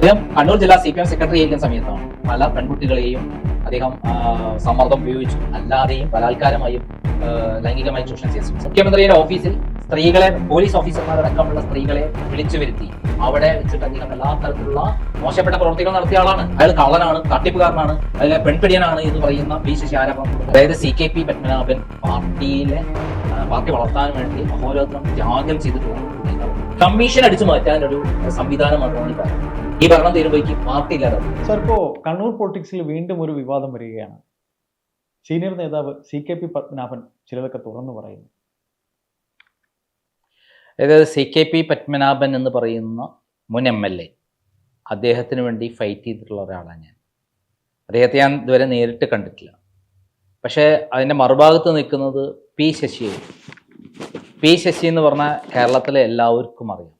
അദ്ദേഹം കണ്ണൂർ ജില്ലാ C P M secretary ആയിരിക്കുന്ന സമയത്താണ് പല പെൺകുട്ടികളെയും അദ്ദേഹം സമ്മർദ്ദം ഉപയോഗിച്ചു. അല്ലാതെയും ബലാത്കാരമായും ലൈംഗികമായി ചൂഷണം ചെയ്തു. മുഖ്യമന്ത്രിയുടെ ഓഫീസിൽ സ്ത്രീകളെ പോലീസ് ഓഫീസർമാരടക്കമുള്ള സ്ത്രീകളെ വിളിച്ചു വരുത്തി. അവിടെ വെച്ചിട്ട് അദ്ദേഹം എല്ലാ തരത്തിലുള്ള മോശപ്പെട്ട പ്രവർത്തികൾ നടത്തിയ ആളാണ്. അയാൾ കള്ളനാണ് തട്ടിപ്പുകാരനാണ് അതിലെ പെൺപിടിയനാണ് എന്ന് പറയുന്ന പി ശശി അതായത് സി കെ പി പത്മനാഭൻ പാർട്ടിയിലെ പാർട്ടി വളർത്താൻ വേണ്ടി അഹോരോത്രം ത്യാഗം ചെയ്തിട്ടുണ്ട് കമ്മീഷൻ അടിച്ചു മാറ്റാൻ ഒരു സംവിധാനം മാത്രമാണ് പറയുന്നത് ഈ ഭരണം തീരുമ്പോഴേക്ക് പാർട്ടി ഇല്ലാതെ സർ ഇപ്പോൾ കണ്ണൂർ പൊളിറ്റിക്സിൽ വീണ്ടും ഒരു വിവാദം വരികയാണ്. സീനിയർ നേതാവ് സി കെ പി പത്മനാഭൻ ചിലതൊക്കെ തുറന്നു പറയുന്നു. അതായത് സി കെ പി പത്മനാഭൻ എന്ന് പറയുന്ന മുൻ എം എൽ എ അദ്ദേഹത്തിന് വേണ്ടി ഫൈറ്റ് ചെയ്തിട്ടുള്ള ഒരാളാണ് ഞാൻ. അദ്ദേഹത്തെ ഞാൻ ഇതുവരെ നേരിട്ട് കണ്ടിട്ടില്ല. പക്ഷേ അതിന്റെ മറുഭാഗത്ത് നിൽക്കുന്നത് പി ശശിയായിരുന്നു പി ശശി എന്ന് പറഞ്ഞാൽ കേരളത്തിലെ എല്ലാവർക്കും അറിയാം.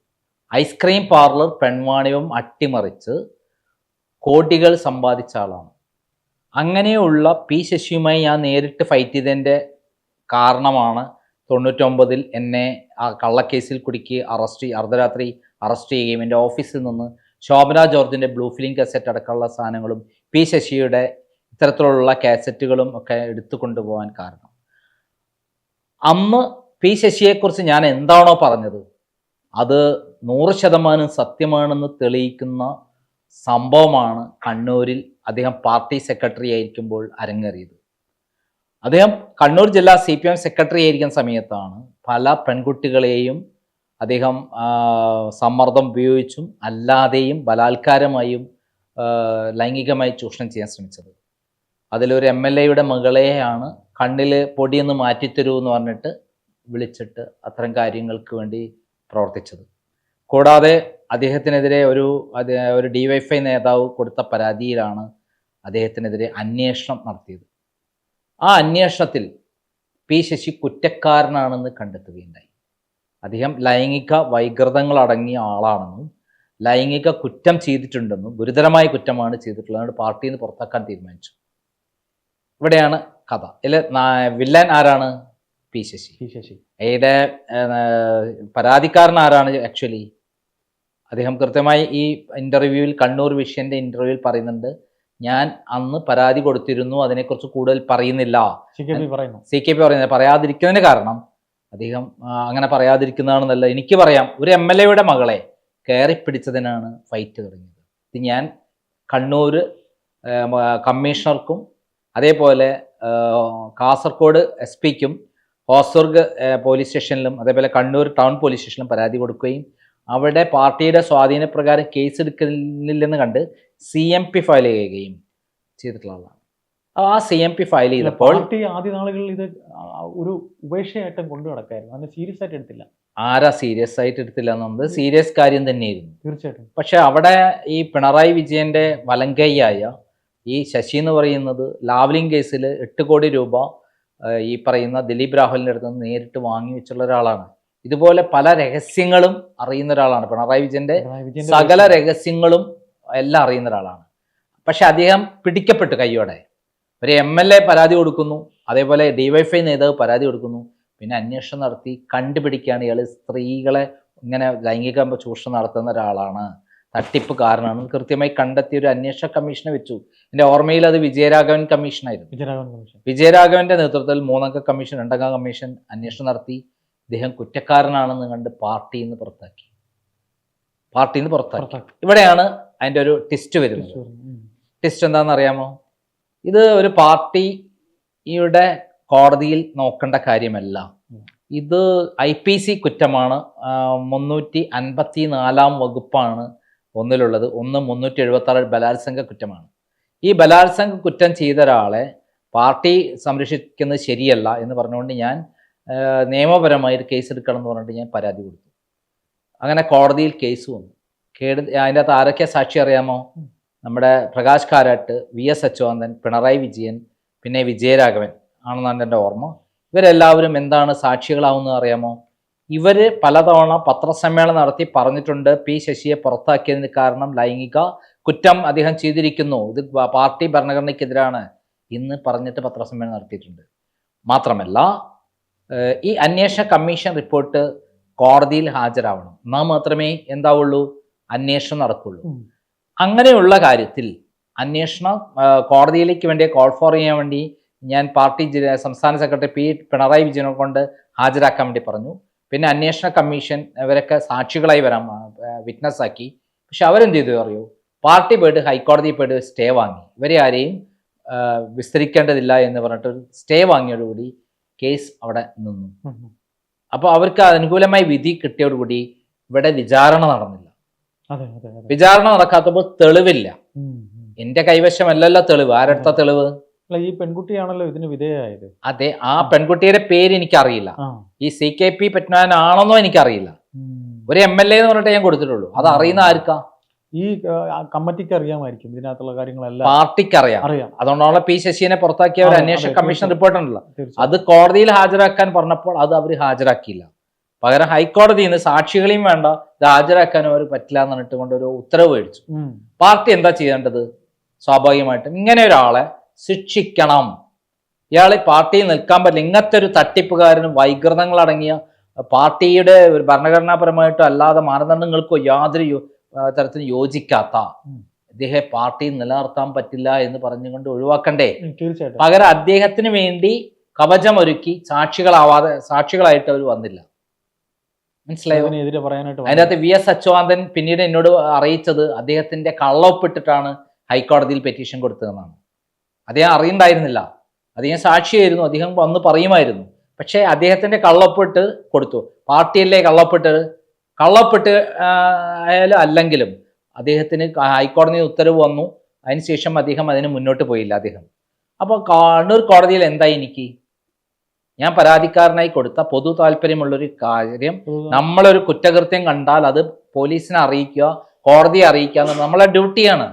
ഐസ്ക്രീം പാർലർ പെൺവാണിവം അട്ടിമറിച്ച് കോടികൾ സമ്പാദിച്ച ആളാണ്. അങ്ങനെയുള്ള പി ശശിയുമായി ഞാൻ നേരിട്ട് ഫൈറ്റ് ചെയ്തതിന്റെ കാരണമാണ് തൊണ്ണൂറ്റൊമ്പതിൽ എന്നെ ആ കള്ളക്കേസിൽ കുടുക്കി അറസ്റ്റ് അർദ്ധരാത്രി അറസ്റ്റ് ചെയ്യുകയും എന്റെ ഓഫീസിൽ നിന്ന് ശോഭന ജോർജിന്റെ ബ്ലൂ ഫിലിം കാസറ്റ് അടക്കമുള്ള സാധനങ്ങളും പി ശശിയുടെ ഇത്തരത്തിലുള്ള കാസറ്റുകളും ഒക്കെ എടുത്തു കൊണ്ടുപോകാൻ കാരണം. അമ്മ പി ശശിയെക്കുറിച്ച് ഞാൻ എന്താണോ പറഞ്ഞത് അത് നൂറ് ശതമാനം സത്യമാണെന്ന് തെളിയിക്കുന്ന സംഭവമാണ് കണ്ണൂരിൽ അദ്ദേഹം പാർട്ടി സെക്രട്ടറി ആയിരിക്കുമ്പോൾ അരങ്ങേറിയത്. അദ്ദേഹം കണ്ണൂർ ജില്ലാ സി പി എം സെക്രട്ടറി ആയിരിക്കുന്ന സമയത്താണ് പല പെൺകുട്ടികളെയും അദ്ദേഹം സമ്മർദ്ദം ഉപയോഗിച്ചും അല്ലാതെയും ബലാത്കാരമായും ലൈംഗികമായി ചൂഷണം ചെയ്യാൻ ശ്രമിച്ചത്. അതിലൊരു എം എൽ എയുടെ മകളെയാണ് കണ്ണിൽ പൊടിയൊന്ന് മാറ്റിത്തരൂ എന്ന് പറഞ്ഞിട്ട് വിളിച്ചിട്ട് അത്തരം കാര്യങ്ങൾക്ക് വേണ്ടി പ്രവർത്തിച്ചത്. കൂടാതെ അദ്ദേഹത്തിനെതിരെ ഒരു ഒരു ഡിവൈഫൈ നേതാവ് കൊടുത്ത പരാതിയിലാണ് അദ്ദേഹത്തിനെതിരെ അന്വേഷണം നടത്തിയത്. ആ അന്വേഷണത്തിൽ പി ശശി കുറ്റക്കാരനാണെന്ന് കണ്ടെത്തുകയുണ്ടായി. അദ്ദേഹം ലൈംഗിക വൈകൃതങ്ങൾ അടങ്ങിയ ആളാണെന്നും ലൈംഗിക കുറ്റം ചെയ്തിട്ടുണ്ടെന്നും ഗുരുതരമായ കുറ്റമാണ് ചെയ്തിട്ടുള്ളത് പാർട്ടിയിൽ നിന്ന് പുറത്താക്കാൻ തീരുമാനിച്ചു ഇവിടെയാണ് കഥ. ഇല്ല വില്ലൻ ആരാണ്? പി ശശി. പി ശശി. പരാതിക്കാരൻ ആരാണ് ആക്ച്വലി അദ്ദേഹം കൃത്യമായി ഈ ഇന്റർവ്യൂവിൽ കണ്ണൂർ വിഷയന്റെ ഇന്റർവ്യൂവിൽ പറയുന്നുണ്ട് ഞാൻ അന്ന് പരാതി കൊടുത്തിരുന്നു അതിനെക്കുറിച്ച് കൂടുതൽ പറയുന്നില്ല. സി കെ പി പറയുന്നത് പറയാതിരിക്കുന്നതിന് കാരണം അദ്ദേഹം അങ്ങനെ പറയാതിരിക്കുന്നതാണെന്നല്ല എനിക്ക് പറയാം ഒരു എം എൽ എയുടെ മകളെ കയറി പിടിച്ചതിനാണ് ഫൈറ്റ് തുടങ്ങിയത്. ഇത് ഞാൻ കണ്ണൂർ കമ്മീഷണർക്കും അതേപോലെ കാസർഗോഡ് എസ് പിക്കും ഹോസ്ദുർഗ് പോലീസ് സ്റ്റേഷനിലും അതേപോലെ കണ്ണൂർ ടൗൺ പോലീസ് സ്റ്റേഷനിലും പരാതി കൊടുക്കുകയും അവിടെ പാർട്ടിയുടെ സ്വാധീനപ്രകാരം കേസ് എടുക്കുന്നില്ലെന്ന് കണ്ട് സി എം പി ഫയൽ ചെയ്യുകയും ചെയ്തിട്ടുള്ളതാണ് ആ സി എം പി ഫയൽ ചെയ്തപ്പോൾ പാർട്ടി ആദ്യ നാളുകളിൽ ഇത് ഒരു ഉപേക്ഷയായിട്ടും കൊണ്ടു നടക്കായിരുന്നു. അതിനെ സീരിയസ് ആയിട്ട് എടുത്തില്ല. ആരാ സീരിയസ് ആയിട്ട് എടുത്തില്ല എന്നുള്ളത് സീരിയസ് കാര്യം തന്നെയായിരുന്നു. തീർച്ചയായിട്ടും. പക്ഷെ അവിടെ ഈ പിണറായി വിജയന്റെ വലങ്കയ്യായ ഈ ശശി എന്ന് പറയുന്നത് ലാവ്ലിംഗ് കേസിൽ എട്ട് കോടി രൂപ ഈ പറയുന്ന ദിലീപ് രാഹുലിന്റെ അടുത്ത് നിന്ന് നേരിട്ട് വാങ്ങി വെച്ചുള്ള ഒരാളാണ്. ഇതുപോലെ പല രഹസ്യങ്ങളും അറിയുന്ന ഒരാളാണ്. പിണറായി വിജയന്റെ സകല രഹസ്യങ്ങളും എല്ലാം അറിയുന്ന ഒരാളാണ്. പക്ഷെ അദ്ദേഹം പിടിക്കപ്പെട്ടു കയ്യോടെ. ഒരു എം എൽ എ പരാതി കൊടുക്കുന്നു. അതേപോലെ ഡിവൈഫൈ നേതാവ് പരാതി കൊടുക്കുന്നു. പിന്നെ അന്വേഷണം നടത്തി കണ്ടുപിടിക്കുകയാണ് ഇയാൾ സ്ത്രീകളെ ഇങ്ങനെ ലൈംഗിക ചൂഷണം നടത്തുന്ന ഒരാളാണ്. തട്ടിപ്പുകാരനാണ് കൃത്യമായി കണ്ടെത്തിയ ഒരു അന്വേഷണ കമ്മീഷനെ വെച്ചു. എന്റെ ഓർമ്മയിൽ അത് വിജയരാഘവൻ കമ്മീഷനായിരുന്നു. വിജയരാഘവൻ കമ്മീഷൻ. വിജയരാഘവന്റെ നേതൃത്വത്തിൽ മൂന്നംഗ കമ്മീഷൻ രണ്ടംഗ കമ്മീഷൻ അന്വേഷണം നടത്തി. ഇദ്ദേഹം കുറ്റക്കാരനാണെന്ന് കണ്ട് പാർട്ടിയിൽ നിന്ന് പുറത്താക്കി. പാർട്ടിയിൽ നിന്ന് പുറത്താക്കി. ഇവിടെയാണ് അതിന്റെ ഒരു ടിസ്റ്റ് വരുന്നത്. ടെസ്റ്റ് എന്താണെന്ന് അറിയാമോ ഇത് ഒരു പാർട്ടിയുടെ കോടതിയിൽ നോക്കേണ്ട കാര്യമല്ല. ഇത് ഐ പി സി കുറ്റമാണ്. മുന്നൂറ്റി അൻപത്തി നാലാം വകുപ്പാണ് ഒന്നിലുള്ളത് ഒന്ന് മുന്നൂറ്റി എഴുപത്തി ബലാത്സംഗ കുറ്റമാണ്. ഈ ബലാത്സംഗ കുറ്റം ചെയ്ത ഒരാളെ പാർട്ടി സംരക്ഷിക്കുന്നത് ശരിയല്ല എന്ന് പറഞ്ഞുകൊണ്ട് ഞാൻ നിയമപരമായി ഒരു കേസ് എടുക്കണം എന്ന് പറഞ്ഞിട്ട് ഞാൻ പരാതി കൊടുത്തു. അങ്ങനെ കോടതിയിൽ കേസ് വന്നു. കേട് അതിന്റെ അകത്ത് ആരൊക്കെ സാക്ഷി അറിയാമോ? നമ്മുടെ പ്രകാശ് കാരാട്ട് വി എസ് അച്യുതാനന്ദൻ പിണറായി വിജയൻ പിന്നെ വിജയരാഘവൻ ആണെന്നാണ് എന്റെ ഓർമ്മ. ഇവരെല്ലാവരും എന്താണ് സാക്ഷികളാവുന്നത് അറിയാമോ? ഇവർ പലതവണ പത്രസമ്മേളനം നടത്തി പറഞ്ഞിട്ടുണ്ട് പി ശശിയെ പുറത്താക്കിയതിന് കാരണം ലൈംഗിക കുറ്റം അദ്ദേഹം ചെയ്തിരിക്കുന്നു. ഇത് പാർട്ടി ഭരണഘടനയ്ക്കെതിരാണ് ഇന്ന് പറഞ്ഞിട്ട് പത്രസമ്മേളനം നടത്തിയിട്ടുണ്ട്. മാത്രമല്ല ഈ അന്വേഷണ കമ്മീഷൻ റിപ്പോർട്ട് കോടതിയിൽ ഹാജരാവണം. എന്നാൽ മാത്രമേ എന്താവുള്ളൂ? അന്വേഷണം നടക്കുള്ളൂ. അങ്ങനെയുള്ള കാര്യത്തിൽ അന്വേഷണം കോടതിയിലേക്ക് വേണ്ടി കോൾ ഫോർ ചെയ്യാൻ വേണ്ടി ഞാൻ പാർട്ടി സംസ്ഥാന സെക്രട്ടറി പി പിണറായി വിജയനെ കൊണ്ട് ഹാജരാക്കാൻ വേണ്ടി പറഞ്ഞു. പിന്നെ അന്വേഷണ കമ്മീഷൻ ഇവരൊക്കെ സാക്ഷികളായി വരാൻ വിറ്റ്നസ് ആക്കി. പക്ഷെ അവരെന്ത് ചെയ്തു അറിയോ? പാർട്ടി പോയിട്ട് ഹൈക്കോടതിയിൽ പോയിട്ട് സ്റ്റേ വാങ്ങി. ഇവരെ ആരെയും വിസ്തരിക്കേണ്ടതില്ല എന്ന് പറഞ്ഞിട്ട് ഒരു സ്റ്റേ വാങ്ങിയോടുകൂടി കേസ് അവിടെ നിന്നു. അപ്പോൾ അവർക്ക് അനുകൂലമായി വിധി കിട്ടിയോടുകൂടി ഇവിടെ വിചാരണ നടന്നില്ല. വിചാരണ നടക്കാത്തപ്പോൾ തെളിവില്ല. എന്റെ കൈവശമല്ലല്ലോ തെളിവ്. ആരെടുത്ത തെളിവ്? അല്ല ഈ പെൺകുട്ടിയാണല്ലോ ഇതിന് വിധേയായത്. അതെ ആ പെൺകുട്ടിയുടെ പേര് എനിക്കറിയില്ല. ഈ സി കെ പി പത്മനാഭൻ ആണെന്നോ എനിക്കറിയില്ല. ഒരു എം എൽ എ എന്ന് പറഞ്ഞിട്ട് ഞാൻ കൊടുത്തിട്ടുള്ളൂ. അത് അറിയുന്ന ആർക്കാ? ഈ കമ്മിറ്റിക്ക് അറിയാമായിരിക്കും ഇതിനകത്തുള്ള കാര്യങ്ങളെല്ലാം. പാർട്ടിക്ക് അറിയാം. അറിയാം അതുകൊണ്ടാണല്ലോ പി ശശിനെ പുറത്താക്കിയ ഒരു അന്വേഷണ കമ്മീഷൻ. റിപ്പോർട്ട് ഉണ്ടല്ലോ. അത് കോടതിയിൽ ഹാജരാക്കാൻ പറഞ്ഞപ്പോൾ അത് അവർ ഹാജരാക്കിയില്ല. പകരം ഹൈക്കോടതിയിൽ നിന്ന് സാക്ഷികളെയും വേണ്ട ഇത് ഹാജരാക്കാൻ അവർ പറ്റില്ല എന്ന് പറഞ്ഞിട്ട് കൊണ്ട് ഒരു ഉത്തരവ് മേടിച്ചു. പാർട്ടി എന്താ ചെയ്യേണ്ടത്? സ്വാഭാവികമായിട്ടും ഇങ്ങനെ ഒരാളെ ശിക്ഷിക്കണം. ഇയാളെ പാർട്ടിയിൽ നിൽക്കാൻ പറ്റില്ല. ഇങ്ങനത്തെ ഒരു തട്ടിപ്പുകാരനും വൈകൃതങ്ങൾ അടങ്ങിയ പാർട്ടിയുടെ ഒരു ഭരണഘടനാപരമായിട്ടോ അല്ലാതെ മാനദണ്ഡങ്ങൾക്കോ യാതൊരു തരത്തിലും യോജിക്കാത്ത അദ്ദേഹം ഇദ്ദേഹം പാർട്ടിയിൽ നിലനിർത്താൻ പറ്റില്ല എന്ന് പറഞ്ഞുകൊണ്ട് ഒഴിവാക്കണ്ടേ? തീർച്ചയായിട്ടും. പകരം അദ്ദേഹത്തിന് വേണ്ടി കവചമൊരുക്കി സാക്ഷികളാവാതെ സാക്ഷികളായിട്ട് അവർ വന്നില്ല. മനസ്സിലായോ? അതിനകത്ത് പറയാനായിട്ട് അതിന്റെ അകത്ത് വി എസ് അച്യുതാനന്ദൻ പിന്നീട് എന്നോട് അറിയിച്ചത് അദ്ദേഹത്തിന്റെ കള്ളൊപ്പിട്ടിട്ടാണ് ഹൈക്കോടതിയിൽ പെറ്റീഷൻ കൊടുത്തതെന്നാണ്. അദ്ദേഹം അറിയണ്ടായിരുന്നില്ല. അദ്ദേഹം സാക്ഷിയായിരുന്നു. അദ്ദേഹം വന്ന് പറയുമായിരുന്നു. പക്ഷേ അദ്ദേഹത്തിന്റെ കള്ളപ്പെട്ട് കൊടുത്തു. പാർട്ടിയല്ലേ കള്ളപ്പെട്ട്? കള്ളപ്പെട്ട് ആയാലും അല്ലെങ്കിലും അദ്ദേഹത്തിന് ഹൈക്കോടതി ഉത്തരവ് വന്നു. അതിനുശേഷം അദ്ദേഹം അതിന് മുന്നോട്ട് പോയില്ല അദ്ദേഹം. അപ്പോൾ കണ്ണൂർ കോടതിയിൽ എന്തായി എനിക്ക്? ഞാൻ പരാതിക്കാരനായി കൊടുത്ത പൊതു താല്പര്യമുള്ളൊരു കാര്യം നമ്മളൊരു കുറ്റകൃത്യം കണ്ടാൽ അത് പോലീസിനെ അറിയിക്കുക കോടതിയെ അറിയിക്കുക നമ്മളെ ഡ്യൂട്ടിയാണ്.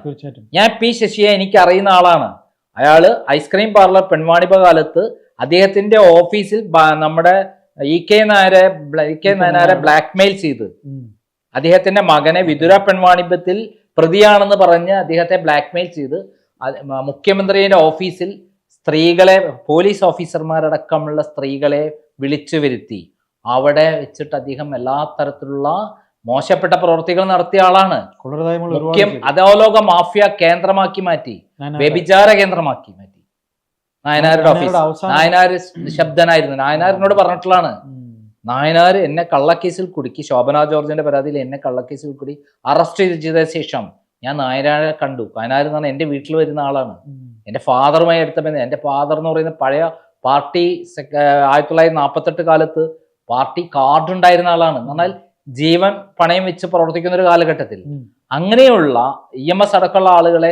ഞാൻ പി ശശിയെ എനിക്ക് അറിയുന്ന ആളാണ്. അയാൾ ഐസ്ക്രീം പാർലർ പെൺവാണിപ കാലത്ത് അദ്ദേഹത്തിന്റെ ഓഫീസിൽ നമ്മുടെ ഇ കെ നായരെ ഇ കെ നായനാരെ ബ്ലാക്ക്മെയിൽ ചെയ്ത്. അദ്ദേഹത്തിന്റെ മകനെ വിതുര പെൺവാണിപത്തിൽ പ്രതിയാണെന്ന് പറഞ്ഞ് അദ്ദേഹത്തെ ബ്ലാക്ക്മെയിൽ ചെയ്ത്. മുഖ്യമന്ത്രിയുടെ ഓഫീസിൽ സ്ത്രീകളെ പോലീസ് ഓഫീസർമാരടക്കമുള്ള സ്ത്രീകളെ വിളിച്ചു വരുത്തി. അവിടെ വെച്ചിട്ട് അദ്ദേഹം എല്ലാ തരത്തിലുള്ള മോശപ്പെട്ട പ്രവർത്തികൾ നടത്തിയ ആളാണ്. മുഖ്യം അധോലോക മാഫിയ കേന്ദ്രമാക്കി മാറ്റി. വ്യഭിചാര കേന്ദ്രമാക്കി മാറ്റി. നായനാരുടെ ഓഫീസ് നായനാർ ശബ്ദനായിരുന്നു. നായനാരിനോട് പറഞ്ഞിട്ടുള്ളതാണ്. നായനാർ എന്നെ കള്ളക്കേസിൽ കുടുക്കി ശോഭന ജോർജിന്റെ പരാതിയിൽ എന്നെ കള്ളക്കേസിൽ കുടി അറസ്റ്റ് ചെയ്ത ശേഷം ഞാൻ നായനാരെ കണ്ടു. നായനാർ എന്ന് പറഞ്ഞാൽ എന്റെ വീട്ടിൽ വരുന്ന ആളാണ്. എന്റെ ഫാദറുമായി അടുത്ത ബന്ധം എന്റെ ഫാദർ എന്ന് പറയുന്ന പഴയ പാർട്ടി ആയിരത്തി തൊള്ളായിരത്തി നാൽപ്പത്തെട്ട് കാലത്ത് പാർട്ടി കാർഡ് ഉണ്ടായിരുന്ന ആളാണ്. എന്നാൽ ജീവൻ പണയം വെച്ച് പ്രവർത്തിക്കുന്ന ഒരു കാലഘട്ടത്തിൽ അങ്ങനെയുള്ള ഇ എം എസ് അടക്കമുള്ള ആളുകളെ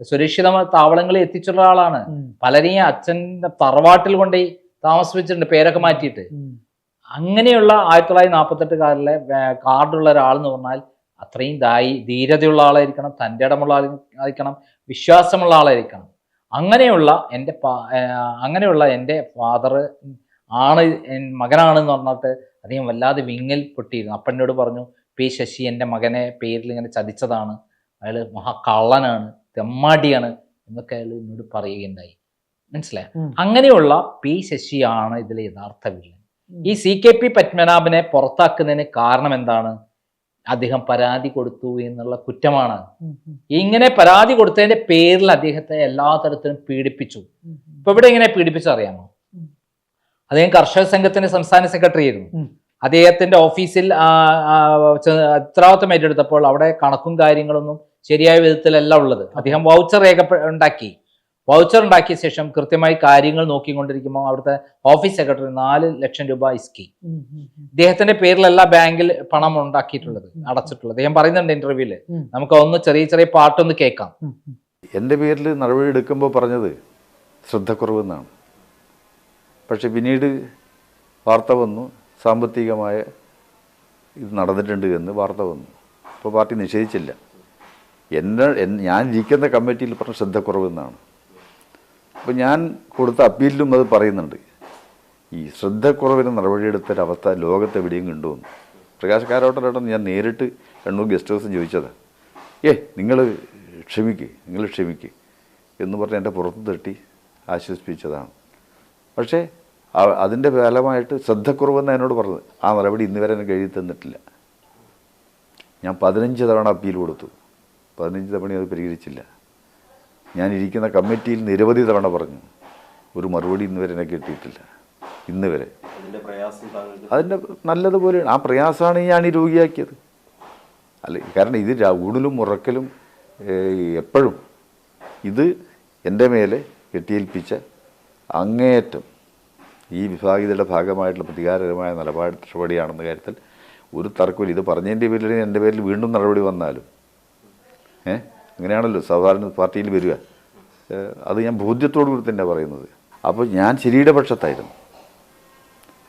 സുരക്ഷിതമായ താവളങ്ങളിൽ എത്തിച്ചുള്ള ആളാണ്. പലരെയും അച്ഛന്റെ തറവാട്ടിൽ കൊണ്ടുപോയി താമസിപ്പിച്ചിട്ടുണ്ട് പേരൊക്കെ മാറ്റിയിട്ട്. അങ്ങനെയുള്ള ആയിരത്തി തൊള്ളായിരത്തി നാൽപ്പത്തെട്ട് കാലിലെ കാർഡുള്ള ഒരാൾ എന്ന് പറഞ്ഞാൽ അത്രയും ദായി ധീരതയുള്ള ആളായിരിക്കണം തന്റെ ഇടമുള്ള ആളായിരിക്കണം വിശ്വാസമുള്ള ആളായിരിക്കണം. അങ്ങനെയുള്ള എന്റെ അങ്ങനെയുള്ള എന്റെ ഫാദർ ആണ് മകനാണെന്ന് പറഞ്ഞിട്ട് അദ്ദേഹം വല്ലാതെ വിങ്ങൽ പൊട്ടിയിരുന്നു. അപ്പനോട് പറഞ്ഞു പി ശശി എന്റെ മകനെ പേരിൽ ഇങ്ങനെ ചതിച്ചതാണ്. അയാൾ മഹാകള്ളനാണ് തെമ്മാടിയാണ് എന്നൊക്കെ അയാൾ എന്നോട് പറയുകയുണ്ടായി. മനസ്സിലായി. അങ്ങനെയുള്ള പി ശശിയാണ് ഇതിലെ യഥാർത്ഥ വില്ലൻ. ഈ സി കെ പി പത്മനാഭനെ പുറത്താക്കുന്നതിന് കാരണം എന്താണ്? അദ്ദേഹം പരാതി കൊടുത്തു എന്നുള്ള കുറ്റമാണ്. ഇങ്ങനെ പരാതി കൊടുത്തതിന്റെ പേരിൽ അദ്ദേഹത്തെ എല്ലാ തരത്തിലും പീഡിപ്പിച്ചു. ഇപ്പൊ ഇവിടെ ഇങ്ങനെ പീഡിപ്പിച്ചു അറിയാമോ ഉം. അദ്ദേഹം കർഷക സംഘത്തിന്റെ സംസ്ഥാന സെക്രട്ടറി ആയിരുന്നു. അദ്ദേഹത്തിന്റെ ഓഫീസിൽ ഉത്തരവാദിത്വം ഏറ്റെടുത്തപ്പോൾ അവിടെ കണക്കും കാര്യങ്ങളൊന്നും ശരിയായ വിധത്തിലല്ല ഉള്ളത്. അദ്ദേഹം വൗച്ചർ രേഖ ഉണ്ടാക്കി. വൗച്ചർ ഉണ്ടാക്കിയ ശേഷം കൃത്യമായി കാര്യങ്ങൾ നോക്കിക്കൊണ്ടിരിക്കുമ്പോൾ അവിടുത്തെ ഓഫീസ് സെക്രട്ടറി നാല് ലക്ഷം രൂപ ഇസ്കി. ഇദ്ദേഹത്തിന്റെ പേരിലല്ല ബാങ്കിൽ പണം ഉണ്ടാക്കിയിട്ടുള്ളത് അടച്ചിട്ടുള്ളത്. അദ്ദേഹം പറയുന്നുണ്ട് ഇന്റർവ്യൂൽ. നമുക്ക് ഒന്ന് ചെറിയ ചെറിയ പാട്ടൊന്ന് കേൾക്കാം. എന്റെ പേരിൽ നടപടി എടുക്കുമ്പോൾ പറഞ്ഞത് ശ്രദ്ധക്കുറവെന്നാണ്. പക്ഷെ പിന്നീട് വാർത്ത വന്നു സാമ്പത്തികമായ ഇത് നടന്നിട്ടുണ്ട് എന്ന് വാർത്ത വന്നു. അപ്പോൾ പാർട്ടി നിഷേധിച്ചില്ല. എന്നെ ഞാൻ ഇരിക്കുന്ന കമ്മിറ്റിയിൽ പറഞ്ഞ ശ്രദ്ധക്കുറവെന്നാണ് അപ്പോൾ ഞാൻ കൊടുത്ത അപ്പീലിലും അത് പറയുന്നുണ്ട്. ഈ ശ്രദ്ധക്കുറവിന് നടപടിയെടുത്തൊരവസ്ഥ ലോകത്തെവിടെയും കണ്ടുവന്നു. പ്രകാശ് കാരോട്ടനോടൊന്ന് ഞാൻ നേരിട്ട് കണ്ണൂർ ഗസ്റ്റ് ഹൗസിൽ ചോദിച്ചതാണ് ഏ നിങ്ങൾ ക്ഷമിക്ക് നിങ്ങൾ ക്ഷമിക്ക് എന്ന് പറഞ്ഞ് എന്റെ പുറത്ത് തട്ടി ആശ്വസിപ്പിച്ചതാണ്. പക്ഷേ അതിന്റെ ഫലമായിട്ട് ശ്രദ്ധക്കുറവെന്ന് എന്നോട് പറഞ്ഞത്. ആ മറുപടി ഇന്ന് വരെ എനിക്ക് എഴുതി തന്നിട്ടില്ല. ഞാൻ പതിനഞ്ച് തവണ അപ്പീൽ കൊടുത്തു. പതിനഞ്ച് തവണ അത് പരിഹരിച്ചില്ല. ഞാൻ ഇരിക്കുന്ന കമ്മിറ്റിയിൽ നിരവധി തവണ പറഞ്ഞു. ഒരു മറുപടി ഇന്ന് വരെ എനിക്ക് കിട്ടിയിട്ടില്ല. ഇന്ന് വരെ. അതിന്റെ നല്ലതുപോലെ ആ പ്രയാസമാണ് ഞാൻ ഈ രോഗിയാക്കിയത്. അല്ല കാരണം ഇത് ഉടലും ഉറക്കലും എപ്പോഴും ഇത് എന്റെ മേലെ കെട്ടിയേൽപ്പിച്ച അങ്ങേയറ്റം ഈ വിഭാഗീയതയുടെ ഭാഗമായിട്ടുള്ള പ്രതികാരകരമായ നിലപാട് നടപടിയാണെന്ന കാര്യത്തിൽ ഒരു തർക്കമില്ല ഇത് പറഞ്ഞതിന്റെ പേരിൽ എന്റെ പേരിൽ വീണ്ടും നടപടി വന്നാലും. ഏ? അങ്ങനെയാണല്ലോ സാധാരണ പാർട്ടിയിൽ വരിക. അത് ഞാൻ ബോധ്യത്തോടു കൂടി തന്നെ പറയുന്നത്. അപ്പോൾ ഞാൻ ശരിയുടെ പക്ഷത്തായിരുന്നു.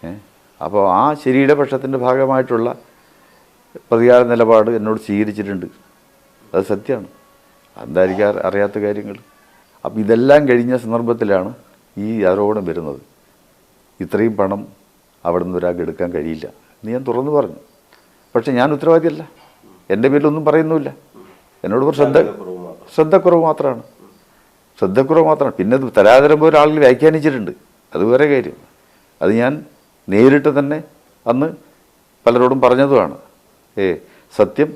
ഏ? അപ്പോൾ ആ ശരിയുടെ പക്ഷത്തിന്റെ ഭാഗമായിട്ടുള്ള പ്രതികാര നിലപാട് എന്നോട് സ്വീകരിച്ചിട്ടുണ്ട്. അത് സത്യമാണ്. എന്തായിരിക്കും അറിയാത്ത കാര്യങ്ങൾ. അപ്പോൾ ഇതെല്ലാം കഴിഞ്ഞ സന്ദർഭത്തിലാണ് ഈ ആരോപണം വരുന്നത്. ഇത്രയും പണം അവിടെ നിന്ന് ഒരാൾക്ക് എടുക്കാൻ കഴിയില്ല. എന്ന് ഞാൻ തുറന്നു പറഞ്ഞു. പക്ഷെ ഞാൻ ഉത്തരവാദിയല്ല. എന്റെ പേരിലൊന്നും പറയുന്നുമില്ല. എന്നോട് ശ്രദ്ധ ശ്രദ്ധക്കുറവ് മാത്രമാണ്. ശ്രദ്ധക്കുറവ് മാത്രമാണ്. പിന്നെ തരാതരം പോലെ ആളുകൾ വ്യാഖ്യാനിച്ചിട്ടുണ്ട്. അത് വേറെ കാര്യം. അത് ഞാൻ നേരിട്ട് തന്നെ അന്ന് പലരോടും പറഞ്ഞതുമാണ്. ഏ സത്യം.